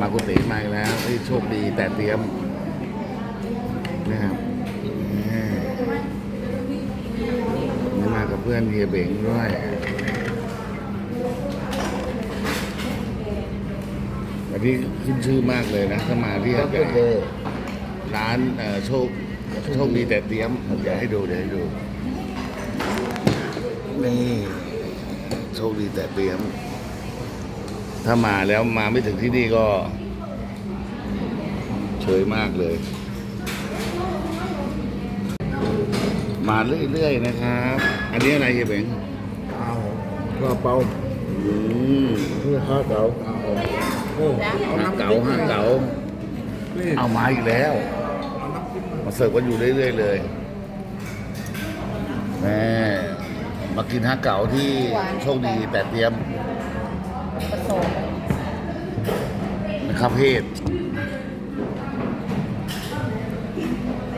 มากุฏิมาแล้วโชคดีแต่เตรียมนะครับนี่มากับเพื่อนเฮียเบงด้วยวันนี้ขึ้นชื่อมากเลยนะถ้ามาที่รับหาดใหญ่ร้านโชคโชคดีแต่เตรียมเดี๋ยวให้ดูเดี๋ยวให้ดูนี่โชคดีแต่เตรียม ถ้ามาแล้วมาไม่ถึงที่นี่ก็ เฉยมากเลย มาเรื่อยๆนะครับ อันนี้อะไรเฮียเบงเอาก็เป่าอืมเพื่อข้าวเก่าโอ้ห้าเก๋าห้าเก๋านี่เอามาอีกแล้วเอาน้ำจิ้มมามาเสิร์ฟกันอยู่เรื่อยๆเลยแม่มากินฮักเก๋าที่โชคดีแต่เตรียม ผสมนะครับเพศ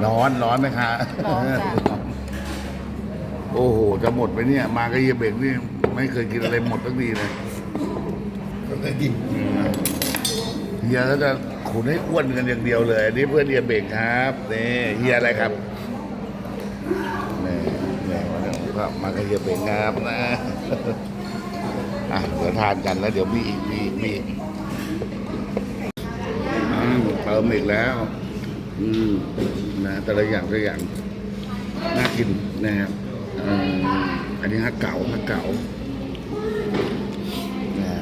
ร้อนร้อนไหมคะร้อนจ้ะ โอ้โห จะหมดไปเนี่ย มากับเฮียเบกนี่ ไม่เคยกินอะไรหมดทั้งทีเลยก็ได้กินอืมเฮียก็จะขุนให้อ้วนกันอย่างเดียวเลยอันนี่เพื่อนเฮียเบกครับนี่เฮียอะไรครับนี่นี่มาเดี๋ยวก็มากับเฮียเบกครับนะ อะเดี๋ยวทานกันแล้วเดี๋ยวมีอีกมีอีกมีอีกอ่าเติมอีกแล้ว อืมนะแต่ละอย่างแต่ละอย่างน่ากินนะครับอืมอันนี้ฮักเก๋าฮักเก๋านะ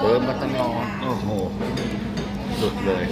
เติมมาตลอดโอ้โห สุดเลย